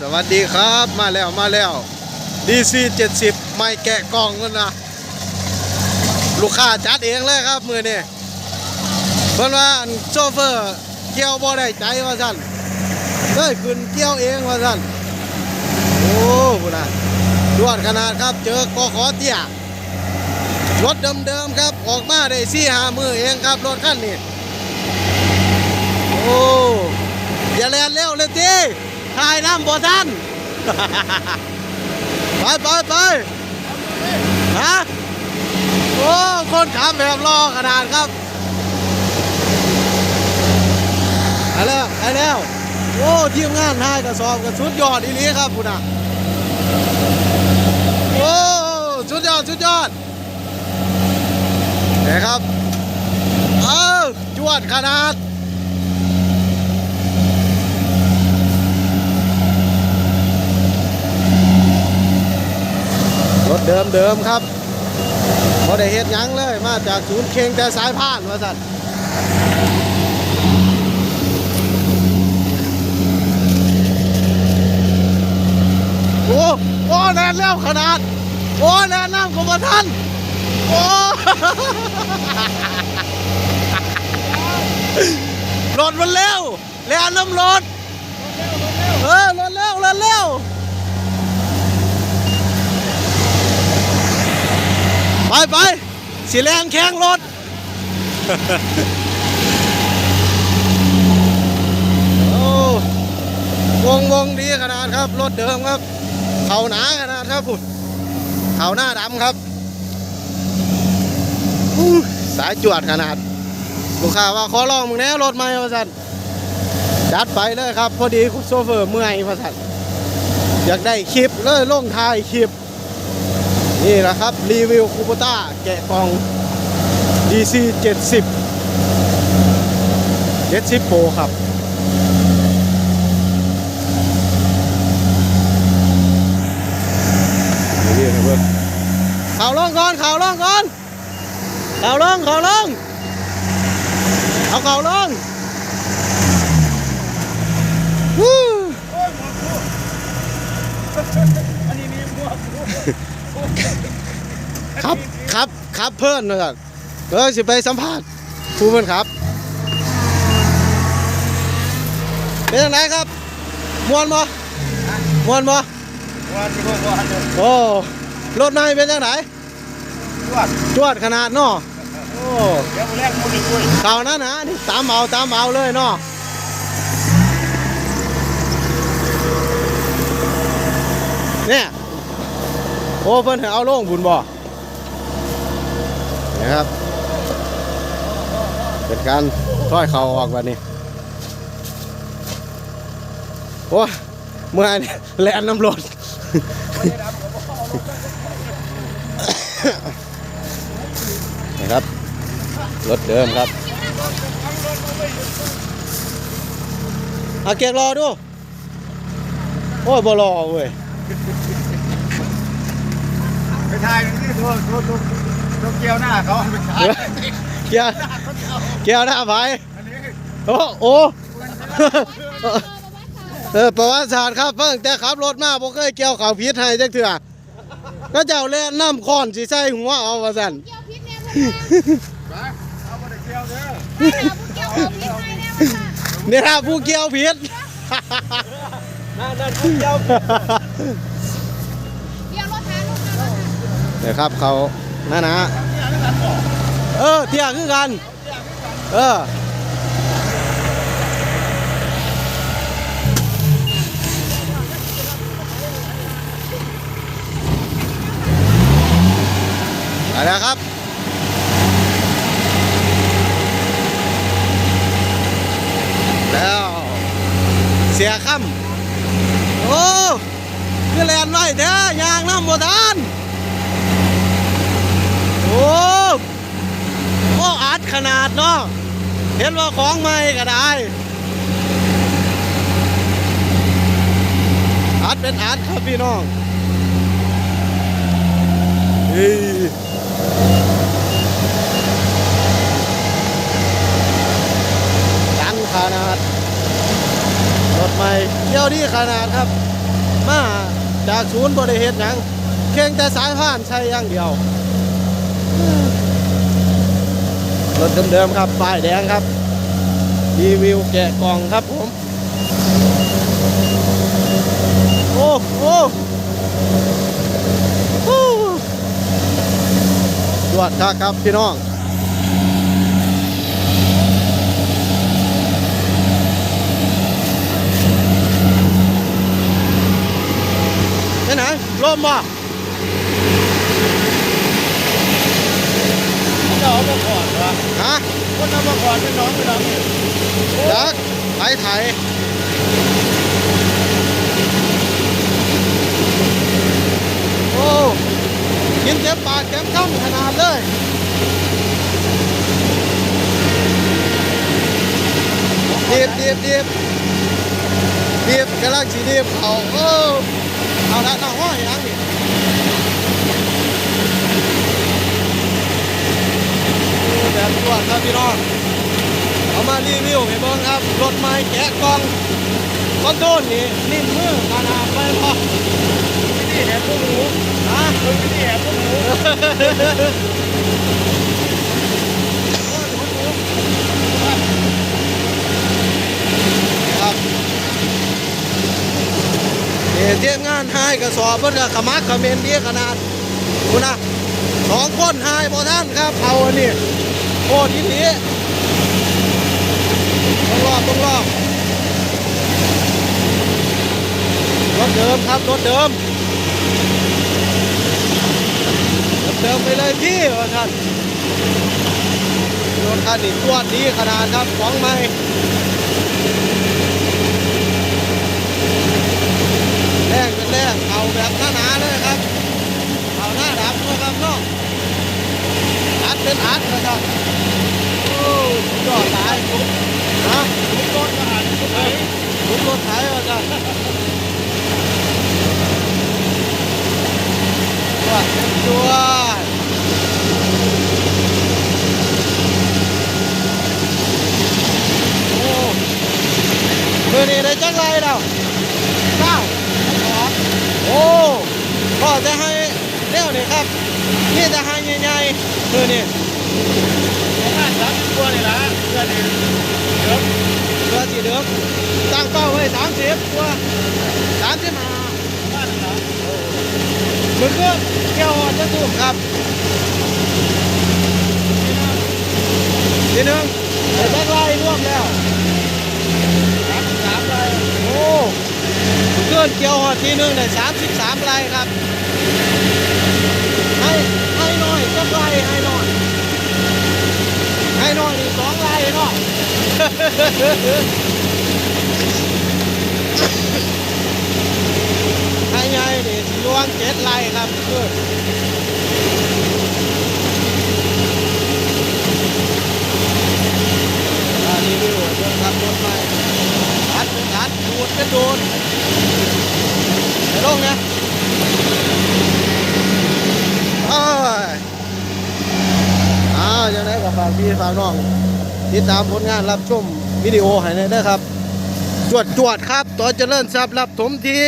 สวัสดีครับมาแล้วมาแล้ว DC 70 ไม่แกะกล่องกันนะ ลูกค้าจัดเองเลยครับมือนี่เพิ่นว่าโชเฟอร์เกี่ยวบ่ได้ใจว่าสั่นเลยขึ้นเกี่ยวเองว่าสั่นโอ้พุ่นะดวดขนาดครับเจอกอขอเตี้ยรถเดิมๆครับออกมาได้สี่หามือเองครับรถคันนี้โอ้อย่าแลนเร็วเลยที ถ่ายน้ำบ่ทันไปไปไปฮะโอ้คนขับแบบรอขนาดครับไปแล้วไปแล้วโอ้ทีมงานถ่ายกระสอบกันสุดยอดอีหลีครับคุณอะโอ้สุดยอดสุดยอดนี่ครับ เอ้าจวดขนาด รถเดิมเดิมๆครับพอได้เฮ็ดยั้งเลย มาจากศูนย์เคงแต่สายพานว่าสัตว์โอ้โอ้แน่นแล้วขนาด โอ้แน่นน้ำของท่านโอ้รถมันเร็วแล้วน้ำรถเออรถเร็วรถเร็ว ไปไปสิแลนแข่งรถโอ้วงวงดีขนาดครับ รถเดิมครับ เขาหนาขนาดครับพุ่นเขาหน้าดำครับ สายจวดขนาด ลูกค้าว่าขอลองมึงแน่รถใหม่พะสันจัดไปเลยครับ พอดีคุณโซเฟอร์เมื่อยพะสันอยากได้คลิปเลยลงท้ายคลิป นี่แหละครับ รีวิวคูปต้าแกะกล่อง DC 70 70 Pro ครับนี่ครับเพื่อนข่าวล่องก่อนข่าวลงก่อนข่าวลงข่าวลงเอาข่าวล่องวู้อันนี้มีหมวกครับ ครับครับเพื่อนนะครับเออสิไปสัมภาษณ์ผู้เพื่อนครับ เป็นยังไงครับมวนบ่มวนบ่วันที่พวกวันเลยโอ้รถนายเป็นยังไงตรวจจวดขนาดเนาะโอ้เดี๋ยวแรกมูนี่คุยข่าวนั้นนะนี่ตามเอาตามเอาเลยเนาะเนี่ยโอ้เพิ่นให้เอาลงบุญบ่ นะครับ เป็นการถ้อยเข่าออกแบบนี้ โอ้เมื่อนี่แลนน้ำรถนะครับ รถเดิมครับอาเกียร์รอดู โอ้ยบ่รอเว้ยไปถ่ายนี่โทษโทษ โทษโทษเกี่ยวหน้าเขาไปถ่ายเกียร์เกียร์หน้าไปอันนี้โอ้โอ้เออประวัติศาสตร์ครับเพิ่งแต่ขับรถมาบ่เคยเกี่ยวเขาพิษให้จักเถื่อก็เจ้าแล่นน้ำค้อนสิใส่หัวเอาว่าซั่นเกี่ยวพิษเนี่ยเพื่อนเอาไปเกี่ยวเด้อเกี่ยวพิษเนี่ยเพื่อนนี่ครับผู้เกี่ยวพิษนั่นนั่นเกี่ยวเกี่ยวรถแทนรถแทนรถแทนเดี๋ยวครับเขา นั่นนะเออเที่ยงคือกัน เออไปแล้วครับ แล้ว เสียค่ำโอ้คือแลนไว้เด้อยางน้ำบ่ทาน โอ้โอ้อัด ขนาดเนาะเห็นว่าของใหม่ก็ได้อัดเป็นอัดครับพี่น้องเฮ้ยดันขนาดรถใหม่เที่ยวดีขนาดครับ มาจากศูนย์บริเฮ็ดหยังเพียงแต่สายพานใช้อย่างเดียว รถเดิมๆครับป้ายแดงครับ รีวิวแกะกล่องครับผม โอ้โหโอ้ตรวจครับครับพี่น้องไปไหนร่มบ่ จะเอามาก่อนวะฮะคนเอามาก่อนเป็นน้องเป็นน้องยักษ์ไถไถโอ้กินเจ็บปากเจ็บคำขนาดเลยดีบดีบดีบดีบกำลังสีดีบเอาโอ้เอาละน้าห้อยยังนี่ โอ้แบบตรวจครับพี่น้องเอามารีวิวให้เบิ่งครับ รถไม้แกะกล่องคอนโทรลนี่นิ่มมือขนาดไปพอนี่แหบพวกหมูฮะมึงนี่แหบพวกหมูครับนี่เทียมงานหายกระสอบเพิ่นก็ขมักเขมนดีขนาดคุณนะสองคนหายบ่ท่านครับ เอาอันนี้ โอ้ทีนี้ต้องรอบต้องรอบรถเดิมครับรถเดิมรถเดิมไปเลยพี่ว่าท่านรถคันนี้ตรวดีขนาดครับของใหม่แรงเป็นแรงเอาแบบหน้าๆเลยครับเอาหน้าดับด้วยครับเนาะ อัดเป็นอัดนะครับโอ้สุดยอดหลายทุกฮะทุกคนก็อ่านทุกไหนทุกรถถว่าจ้ะตัวเต็มตัวโอ้มือนี้ได้จังไรแล้วเก้าโอ้พ่อจะให้เร็วนี่ครับ นี่จะให้ใหญ่ๆคือนี่ประมาณสามสิบตัวนี่ละเพื่อนนี่เดี๋ยวเรือสีเดิมตั้งเป้าไว้สามสิบกว่าสามสิบห้าบ้านนี่ละมือเครื่องเกี่ยวหอดจะสูบครับทีหนึ่งเดี๋ยวแบกไล่ร่วมแล้วสามสามไรโอ้มือเครื่องเกี่ยวหอดทีหนึ่งได้สามสิบสามไร่ครับ ให้ให้ หน่อยจักไร่ให้หน่อย ให้หน่อยนี่สองไร่เนาะให้ใหญ่นี่สิลวงเจ็ดไร่ครับเพื่อนรีวิวเรื่องขับรถใหม่อัดเป็นอัดดูดเป็นดูดไปลงนะเอ้ยอ้าวยังไงก็ฝากน้อง ติดตามผลงานรับชมวิดีโอให้ได้ครับ จวดจวดครับ ต่อเจริญทรัพย์รับถมที